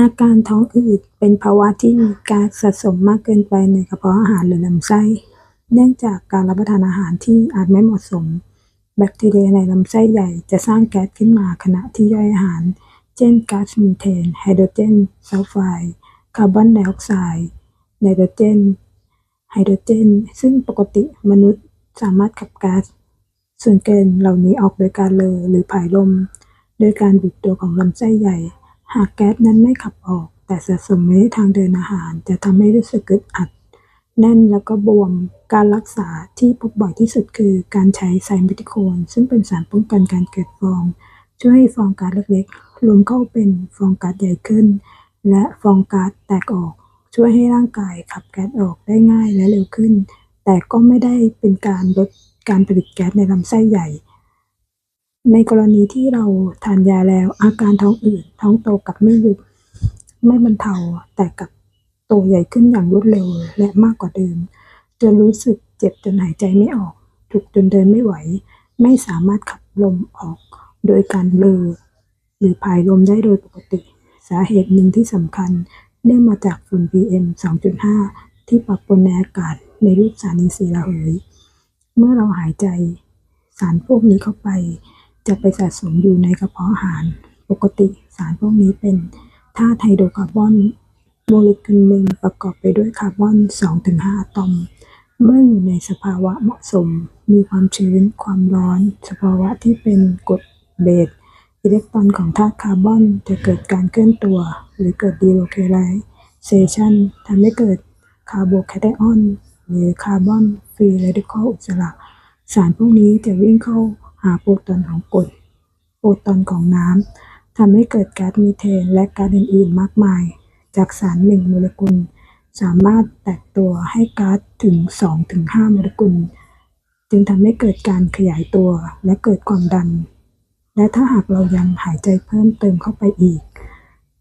อาการท้องอืดเป็นภาวะที่มีก๊าซสะสมมากเกินไปในกระเพาะอาหารหรือลำไส้ เนื่องจากการรับประทานอาหารที่อาจไม่เหมาะสม แบคทีเรียในลำไส้ใหญ่จะสร้างแก๊สขึ้นมาขณะที่ย่อยอาหาร เช่นก๊าซมีเทน ไฮโดรเจนซัลไฟด์คาร์บอนไดออกไซด์ไนโตรเจน ไฮโดรเจน ซึ่งปกติมนุษย์สามารถขับก๊าซส่วนเกินเหล่านี้ออกโดยการเลอหรือผายลม โดยการบีบตัวของลำไส้ใหญ่ หากแก๊สนั้นไม่ขับออก แต่สะสมไว้ทางเดินอาหาร จะทำให้รู้สึกอึดอัด แน่นแล้วก็บวม การรักษาที่พบบ่อยที่สุดคือการใช้ไซมิติโคน ซึ่งเป็นสารป้องกันการเกิดฟอง ช่วยให้ฟองก๊าซเล็กๆรวมเข้าเป็นฟองก๊าซใหญ่ขึ้น และฟองก๊าซแตกออก ช่วยให้ร่างกายขับแก๊สออกได้ง่ายและเร็วขึ้น แต่ก็ไม่ได้เป็นการลดการผลิตแก๊สในลำไส้ใหญ่ ในกรณีที่เราทานยาแล้ว อาการท้องอืดท้องโตกับไม่หยุดไม่บรรเทาแต่กับโตใหญ่ขึ้นอย่างรวดเร็วและมากกว่าเดิมจนรู้สึกเจ็บจนหายใจไม่ออกจุกจนเดินไม่ไหว ไม่สามารถขับลมออกโดยการเลอหรือผายลมได้โดยปกติ สาเหตุหนึ่งที่สำคัญเนื่องมาจากฝุ่น PM 2.5 ที่ปะปนในอากาศในรูปสารอินทรีย์ระเหย เมื่อเราหายใจสารพวกนี้เข้าไป จะไปสะสมอยู่ในกระเพาะอาหาร ปกติสารพวกนี้เป็นธาตุไฮโดรคาร์บอนโมเลกุลหนึ่งประกอบไปด้วยคาร์บอน 2-5 อะตอม เมื่ออยู่ในสภาวะเหมาะสม มีความชื้น ความร้อน สภาวะที่เป็นกรดเบสอิเล็กตรอนของธาตุคาร์บอนจะเกิดการเคลื่อนตัว หรือเกิดดีโลเคไลเซชันทำให้เกิดคาร์โบแคทไอออนหรือคาร์บอนฟรีเรดิคอลอิสระสารพวกนี้จะวิ่งเข้า หาโปรตอนของกรดโปรตอนของน้ำทำให้เกิดก๊าซมีเทนและก๊าซอื่นๆ มากมาย จากสารหนึ่งโมเลกุล สามารถแตกตัวให้ก๊าซถึง 2-5 โมเลกุล จึงทำให้เกิดการขยายตัวและเกิดความดัน และถ้าหากเรายังหายใจเพิ่มเติมเข้าไปอีก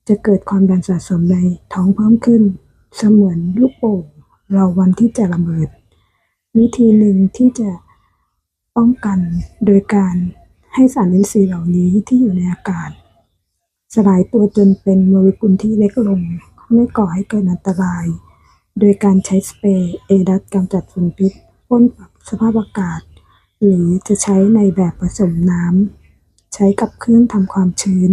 จะเกิดความดันสะสมในท้องเพิ่มขึ้น เสมือนลูกโป่งเราวันที่จะระเบิด วิธีหนึ่งที่จะ ป้องกันโดยการให้สารอินทรีย์เหล่านี้ที่อยู่ในอากาศ สลายตัวจนเป็นโมเลกุลที่เล็กลง ไม่ก่อให้เกิดอันตราย โดยการใช้สเปรย์เอดัสกำจัดฝุ่นพิษพ่นปรับสภาพอากาศ หรือจะใช้ในแบบผสมน้ำใช้กับเครื่องทำความชื้น